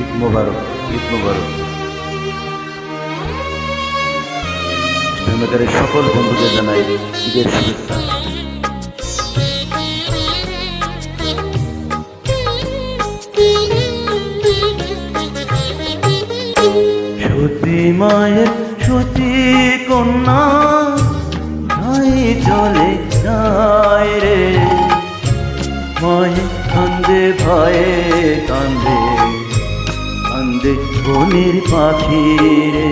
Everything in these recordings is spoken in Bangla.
ঈদ ঈদ ধর্মকারের সকল বন্ধুদের জানাই ঈদের শুভেচ্ছা। সতী মায়ের সতী কন্যা ভাই চলে যায় রে। মায়ের কান্দে, ভয়ে কান্দে। বনের পাখি রে।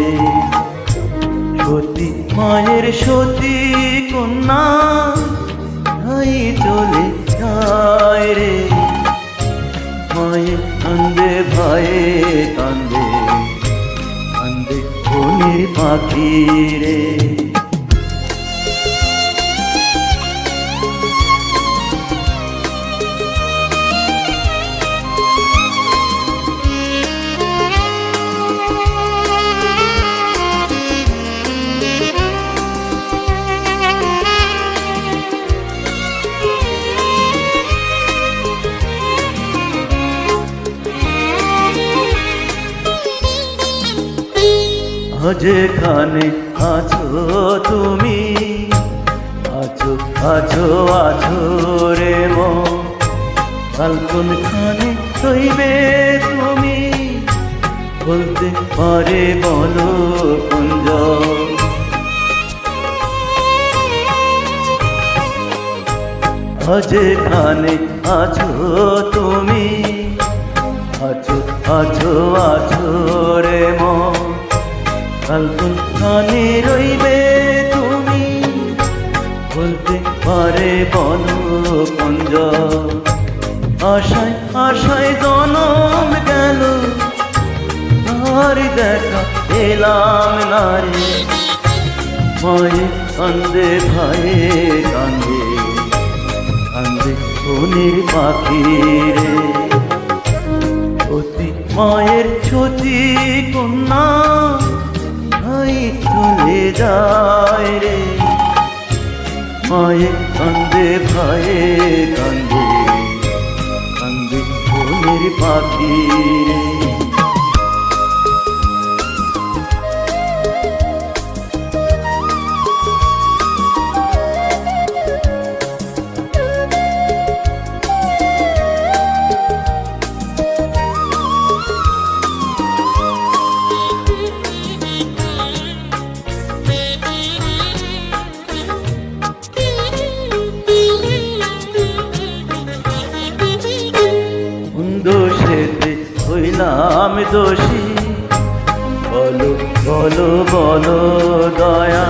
সতী মায়ের সতী কন্যা ভাই চলে যায় রে। মায়ে কান্দে ভয়ে কান্দে কান্দে বনের পাখি রে। যেখানে আছো তুমি। আছো আছো আছো রে মন। খানে হইবে তুমি। বলতে পারে বলো কুঞ্জ যেখানে আছো তুমি। আছো আছো পারে বল পঞ্জ। আশায় আশায় জনম গেল। আর দেখা এলাম না রে মায়ে কান্দে ভাইয়ে কান্দে। কান্দে সোনের পাখি রে। সতী মায়ের সতী কন্যা, ভাই চলে যায় রে। মায়ে কান্দে ভাইয়ে কান্দে কান্দে বোনের পাখি হইলাম দোষী। বলো বলো বলো, দয়া।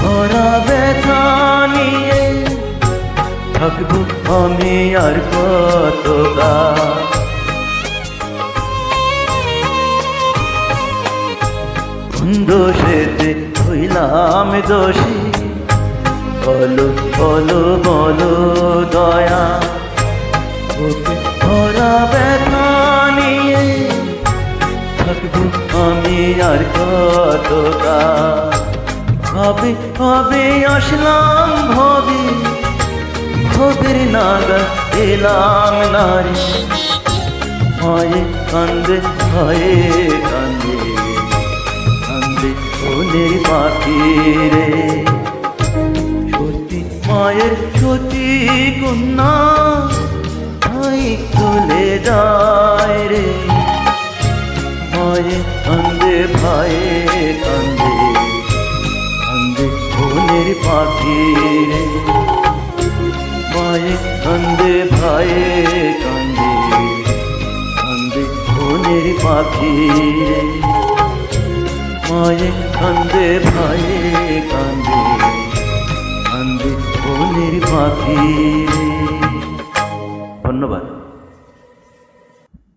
ভরা ব্যথা নিয়ে থাকব আমি আর কত দোষেতে হইলাম দোষী। বলো বলো বলো, দয়া। ভরা ব্যথা থাকব আমি আর কতটা ভাবে ভাবে আসলাম ভবে, ভবের নাগা এলাম নারী। ভয়ে কান্দে ভয়ে কান্দে কান্দে ওনের পাখি রে সতী মায়ের সতী কন্যা চলে যায় রে। মায়ে কান্দে ভাইয়ে কান্দে কান্দে বোনের পাখি রে। মায়ে কান্দে ভাইয়ে কান্দে কান্দে বোনের পাখি রে। মায়ে কান্দে ভাইয়ে কান্দে কান্দে বোনের পাখি